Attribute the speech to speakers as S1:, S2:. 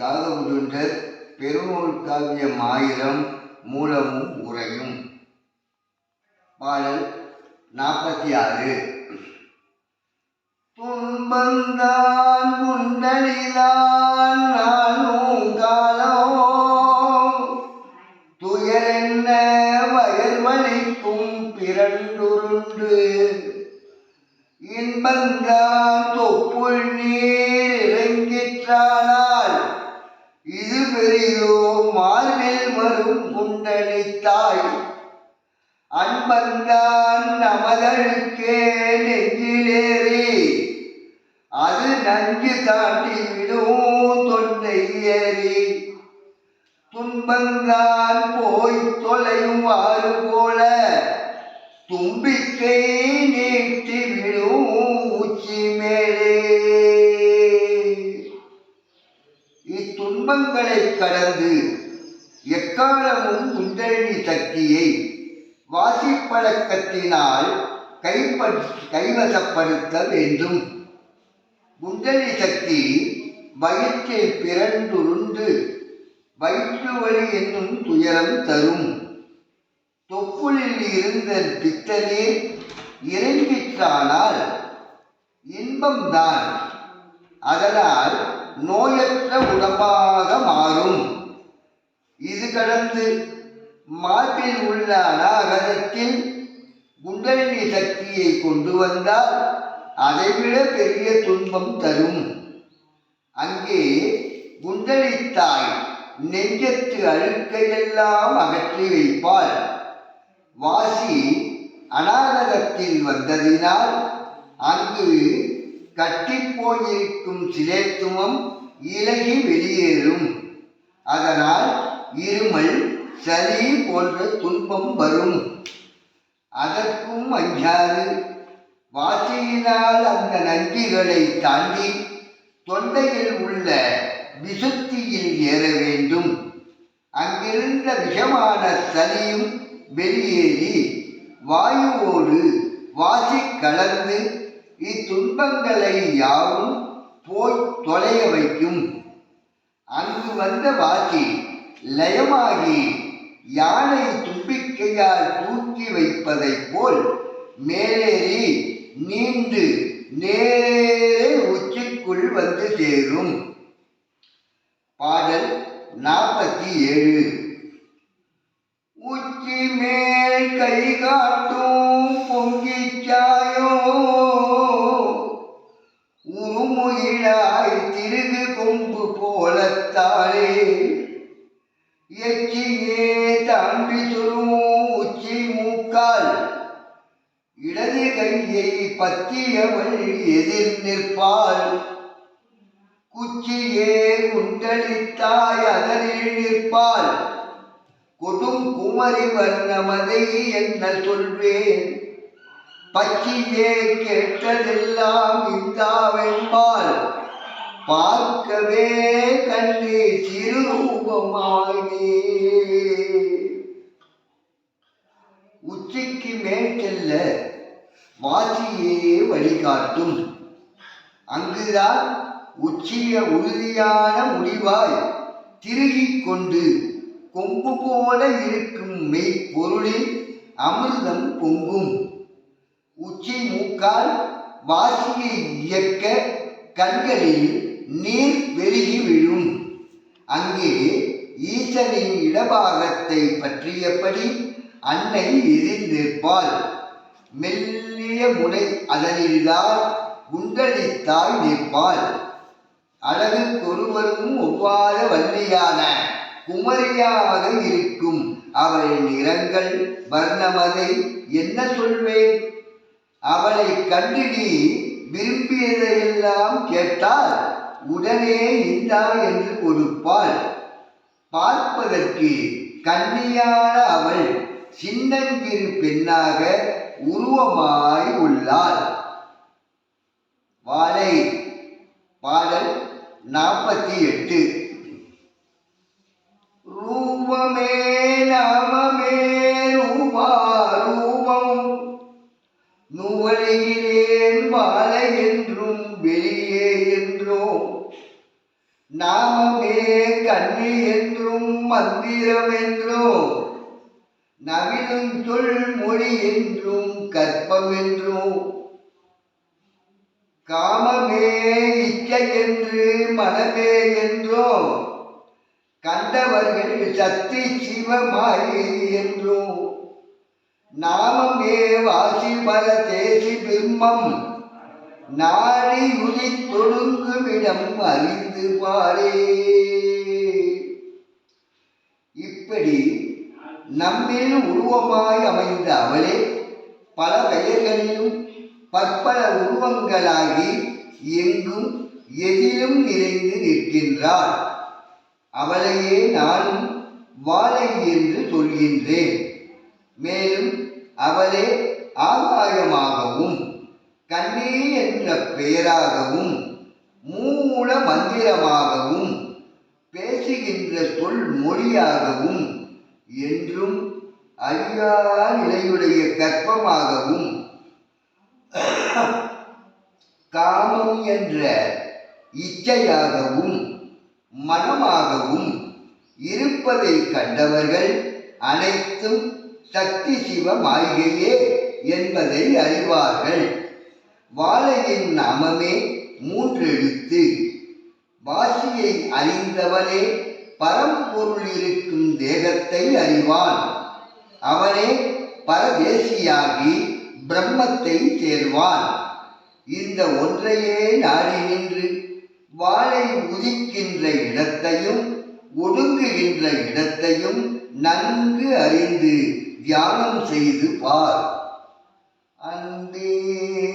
S1: தாகவுடுண்டர் பெருநூல் காவியம் ஆயிரம் மூலமும் உரையும் பாடல் நாற்பத்தி ஆறு துன்பந்தான் குண்டலிதான் நானும் காலம். துயரென்ன வயல் வலிக்கும் பிறண்டுருண்டு. இன்பந்தான் தொப்புள் நீர் இது பெரிதோ மார்பில் வரும் குண்டலித்தாய் அன்பந்தான் நமதழுக்கே நெஞ்சிலேறி. அது நஞ்சு தாண்டி விடும் தொண்டை ஏறி. துன்பந்தான் போய் தொலையும் ஆறு போல. தும்பிக்கை நீட்டி விடும் உச்சி மேலே துன்பங்களை கடந்து எக்காலமும் குண்டலினி சக்தியை வாசிப்பழக்கத்தினால் கைப்பற் கைவசப்படுத்த வேண்டும். குண்டலி சக்தி வயிற்றில் பிறண்டுருண்டு வயிற்று வலி என்னும் துயரம் தரும். தொப்புளில் இருந்த பித்தனே இறங்கிற்றானால் இன்பம்தான். அதனால் நோயற்ற உடம்பாக மாறும். இது கடந்து மார்பில் உள்ள அநாகதத்தில் குண்டலினி சக்தியை கொண்டு வந்தால் அதைவிட பெரிய துன்பம் தரும். அங்கே குண்டலித்தாய் நெஞ்சத்து அழுக்கையெல்லாம் அகற்றி வைப்பாள். வாசி அநாகதத்தில் வந்ததினால் அங்கு கட்டிப்போயிருக்கும் சிலேத்துவம் இலகி வெளியேறும். அதனால் இருமல் சளி போன்ற துன்பம் வரும். அதற்கும் அஞ்சாது வாசியினால் அந்த நஞ்சுகளை தாண்டி தொண்டையில் உள்ள விசுத்தியில் ஏற வேண்டும். அங்கிருந்த விஷமான சளியும் வெளியேறி வாயுவோடு வாசி கலந்து இத்துன்பங்களை யாவும் போய் தொலைய வைக்கும். அங்கு வந்த வாசி லயமாகி யானை தும்பிக்கையால் தூக்கி வைப்பதைப் போல் மேலேறி நீண்டு நேரே உச்சிக்குள் வந்து சேரும். பாடல் நாற்பத்தி ஏழு. உச்சி மேல் கை எச்சியே தாண்டி சொல்லும் உச்சி மூக்கால். இடது கையை பத்தியவள் எதிர் நிற்பாள் குச்சியே குண்டளித்தாய் அதனில் நிற்பாள் கொடும் குமரி வர்ணமதை என்ன சொல்வேன். பச்சியே கேட்டதெல்லாம் இந்தாவென்பாள் பார்க்கவே கண்ணே சிறுரூபமானே. உச்சிக்கு மேல் செல்ல வாசியே வழிகாட்டும். அங்குதான் உச்சிய உறுதியான முடிவாய் திருகிக் கொண்டு கொம்பு போல இருக்கும் மெய்ப்பொருளில் அமிர்தம் பொங்கும். உச்சி மூக்கால் வாசியை இயக்க கண்களில் நீர் பெருகி விழும். அங்கே ஈசனின் இடபாகத்தை பற்றியபடி அன்னை எதிர் மெல்லிய முனை அதனில்தான் குண்டளித்தாய் நிற்பாள். அழகுக்கொருவரும் ஒவ்வாத வள்ளியான குமரியாக இருக்கும் அவளின் நிறங்கள் வர்ணமதை என்ன சொல்வேன்? அவளை கண்டு நீ விரும்பியதையெல்லாம் கேட்டால் உடனே இந்தா என்று கொடுப்பாள். பார்ப்பதற்கு கண்ணியான அவள் சின்னஞ்சிறு பெண்ணாக உருவமாய் உள்ளாள். வாழை பாடல் நாற்பத்தி எட்டு. ரூபமே நாமமே ரூபா ரூபம். நுவலைகிறேன் நாமமே கண்ணி என்றும் மந்திரம் என்றும் நவிலும் சொல் மொழி என்றும் கற்பம் என்றும். காமமே இச்சை என்று மனமே என்றும் கண்டவர்கள் சக்தி சிவமாயி என்றும். நாமமே வாசி பர தேசி பிம்மம் நாடி உதி தொடுங்குமிடம் அறிந்து பாரே இப்படி நம்மில் உருவமாய் அமைந்த அவளே பல பெயர்களிலும் பற்பல உருவங்களாகி எங்கும் எதிலும் நிறைந்து நிற்கின்றாள். அவளையே நானும் வாழை என்று சொல்கின்றேன். மேலும் அவளே ஆகாயமாகவும் கண்ணே என்ற பெயராகவும் மூல மந்திரமாகவும் பேசுகின்ற சொல் மொழியாகவும் என்றும் அறியா நிலையுடைய கற்பமாகவும் காமம் என்ற இச்சையாகவும் மனமாகவும் இருப்பதை கண்டவர்கள் அனைத்தும் சக்தி சிவ மாளிகையே என்பதை அறிவார்கள். வாழையின் நாமமே மூன்று எழுத்து வாசியை அறிந்தவனே பரம்பொருள் இருக்கும் தேகத்தை அறிவான். அவனே பரதேசியாகி பிரம்மத்தை சேர்வான். இந்த ஒன்றையே நாடி நின்று வாழை உதிக்கின்ற இடத்தையும் ஒடுங்குகின்ற இடத்தையும் நன்கு அறிந்து தியானம் செய்து பார். அன்பே